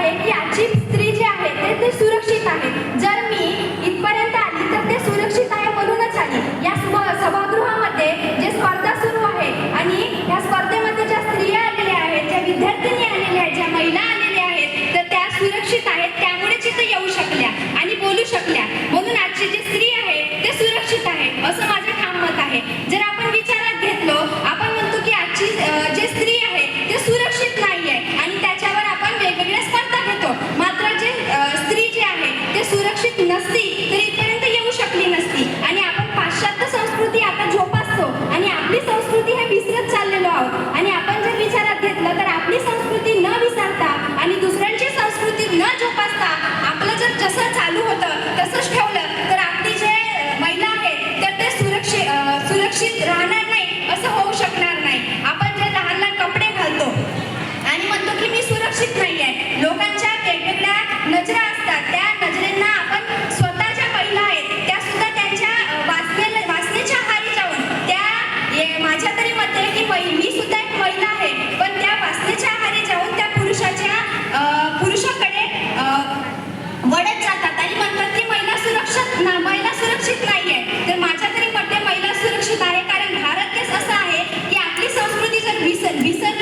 Yeah. achieved नसती तर इथपर्यंत येऊ शकली नसती. आणि आपण पाश्चात्य संस्कृती आता जोपासतो. आणि आपली संस्कृती हे विसरत चाललेलो आहोत. आणि आपण जर विचारात घेतलं तर आपली संस्कृती न विसरता आणि दुसऱ्यांची संस्कृती न जोपासता आपलं जर जसं चालू होतं तसंच ठेवलं servicio